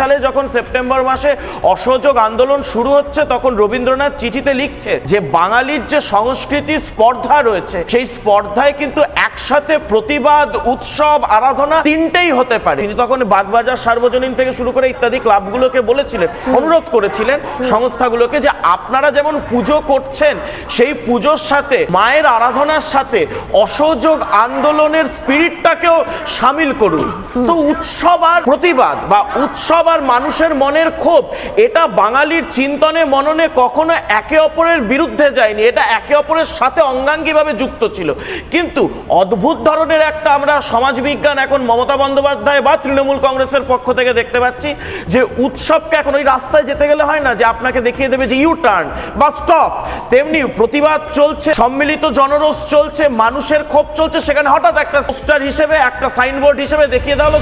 সালে যখন সেপ্টেম্বর মাসে অসহযোগ আন্দোলন শুরু হচ্ছে তখন রবীন্দ্রনাথ চিঠিতে লিখছে যে বাঙালির যে সংস্কৃতি স্পর্ধা রয়েছে সেই স্পর্ধায় কিন্তু একসাথে প্রতিবাদ উৎসব আরাধনা তিনটেই হতে পারে। তিনি তখন বাগবাজার সার্বজনীন থেকে শুরু করে ইত্যাদি ক্লাবগুলোকে বলেছিলেন অনুরোধ করেছিলেন সংস্থাগুলোকে যে আপনারা যেমন পুজো করছেন সেই পুজোর সাথে মায়ের আরাধনার সাথে অসহযোগ আন্দোলনের স্পিরিটটাকেও সামিল করুন। তো উৎসব আর প্রতিবাদ বা উৎসব আর মানুষের মনের ক্ষোভ। এটা বাঙালির চিন্তনে, মননে কখনো একে অপরের বিরুদ্ধে যায়নি। এটা একে অপরের সাথে অঙ্গাঙ্গিভাবে যুক্ত ছিল। কিন্তু অদ্ভুত ধরনের একটা আমরা সমাজবিজ্ঞান, এখন মমতা বন্দ্যোপাধ্যায় বা তৃণমূল কংগ্রেসের পক্ষ থেকে দেখতে পাচ্ছি যে উৎসবকে এখন ওই রাস্তায় যেতে গেলে হয় না যে আপনাকে দেখিয়ে দেবে যে ইউ টার্ন বা স্টপ তেমনি প্রতিবাদ চলছে, সম্মিলিত জনরোষ চলছে, মানুষের ক্ষোভ চলছে। সেখানে হঠাৎ একটা পোস্টার হিসেবে, একটা সাইনবোর্ড হিসেবে দেখিয়ে দেওয়া হলো।